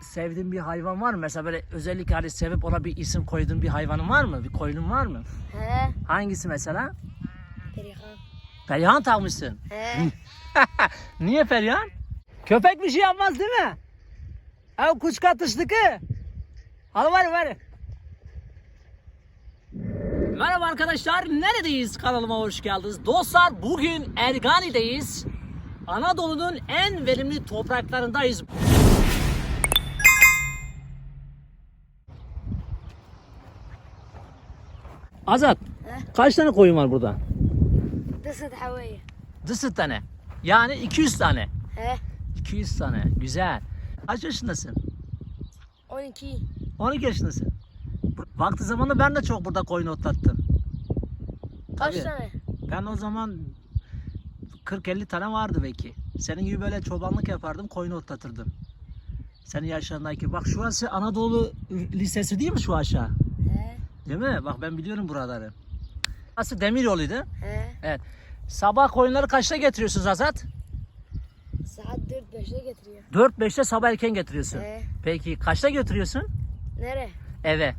sevdiğin bir hayvan var mı? Mesela böyle özellikle hani sevip ona bir isim koyduğun bir hayvanın var mı? Bir koyunun var mı? He. Hangisi mesela? Perihan. Perihan takmışsın. He. Niye Perihan? Köpek bir şey yapmaz değil mi? Ev kuş katıştıkı. Al var var. Merhaba arkadaşlar. Neredeyiz? Kanalıma hoş geldiniz. Dostlar bugün Ergani'deyiz. Anadolu'nun en verimli topraklarındayız. Azat, He. kaç tane koyun var burada? Dısıt havaya. 100 tane. Yani 200 tane. He. 200 tane. Güzel. Kaç yaşındasın? 12. 12 yaşındasın. Vakti zamanında ben de çok burada koyun otlattım. Kaç Tabii. tane? Ben o zaman 40-50 tane vardı belki. Senin gibi böyle çobanlık yapardım, koyun otlatırdım. Senin yaşlarındaki. Bak şurası Anadolu Lisesi değil mi şu aşağı? Değil mi? Bak ben biliyorum buraları. Burası demir yoluydu. He. Evet. Sabah koyunları kaçta getiriyorsunuz Azat? Saat 4-5'te getiriyor. 4-5'te sabah erken getiriyorsun. He. Peki kaçta götürüyorsun? Nere? Eve.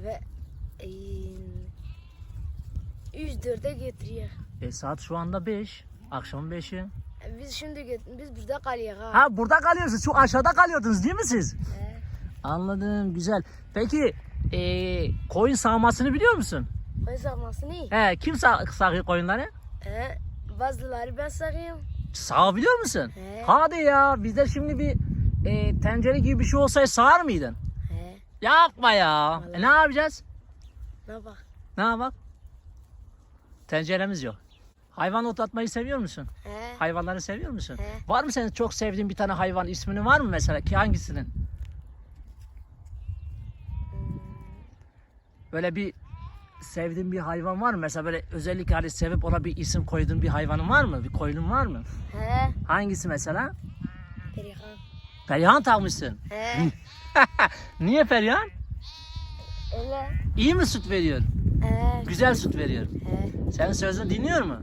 Eve. Ee, 3-4'e getiriyor. E saat şu anda 5. Akşamın 5'i. E, Biz şimdi biz burada kalıyoruz ha. Ha burada kalıyorsunuz. Şu aşağıda kalıyordunuz değil mi siz? He. Anladım. Güzel. Peki e, koyun sağmasını biliyor musun? Koyun sağmasını iyi. He, kim sağ, sağıyor koyunları? He. Bazıları ben sağıyorum. Sağabiliyor musun? He. Hadi ya. Bizde şimdi bir e, tencere gibi bir şey olsaydı sağar mıydın? He. Yapma ya. E, ne yapacağız? Ne bak. Ne yapalım? Tenceremiz yok. Hayvan otlatmayı seviyor musun? He. Hayvanları seviyor musun? He. Var mı senin çok sevdiğin bir tane hayvan ismini var mı mesela ki hangisinin? Böyle bir sevdiğin bir hayvan var mı? Mesela böyle özellikle hani sevip ona bir isim koyduğun bir hayvanın var mı? Bir koyunun var mı? He. Hangisi mesela? Perihan. Perihan takmışsın. He. Niye Perihan? Öyle. İyi mi süt veriyor? He. Güzel süt veriyor. He. Senin sözünü dinliyor mu?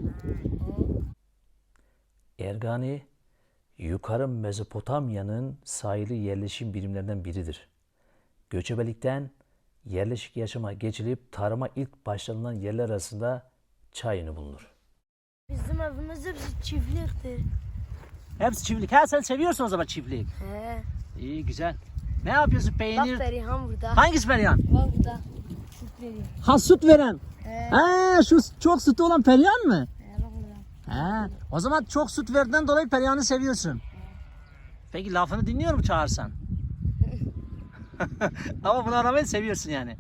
He. Ergani, yukarı Mezopotamya'nın sahili yerleşim birimlerinden biridir. Göçebelikten yerleşik yaşama geçilip tarıma ilk başlanılan yerler arasında çayını bulunur. Bizim evimiz hepsi çiftliktir. Hepsi çiftlik. Ha sen seviyorsun o zaman çiftlik. He. İyi güzel. Ne yapıyorsun Bak peynir? Perihan burada. Hangisi Perihan? Bak burada. Süt veriyor. Ha süt veren. He. Ha şu çok sütü olan Perihan mı? He bak burada. Ha. O zaman çok süt verdiğinden dolayı Perihan'ı seviyorsun. Peki lafını dinliyor mu çağırsan? Ama buna rağmen seviyorsun yani.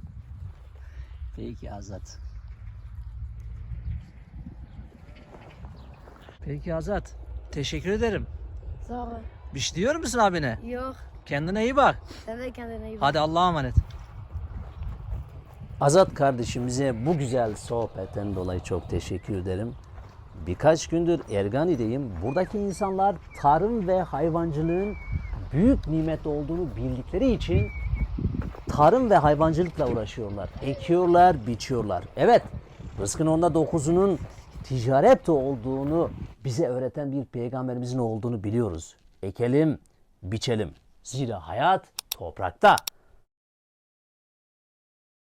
Peki Azat. Peki Azat. Teşekkür ederim. Sağ ol. Bir şey diyor musun abine? Yok. Kendine iyi bak. Sen de kendine iyi bak. Hadi Allah'a emanet. Azat kardeşimize bu güzel sohbetten dolayı çok teşekkür ederim. Birkaç gündür Ergani'deyim. Buradaki insanlar tarım ve hayvancılığın büyük nimet olduğunu bildikleri için tarım ve hayvancılıkla uğraşıyorlar. Ekiyorlar, biçiyorlar. Evet, rızkın onda dokuzunun ticaret olduğunu bize öğreten bir peygamberimizin olduğunu biliyoruz. Ekelim, biçelim. Zira hayat toprakta.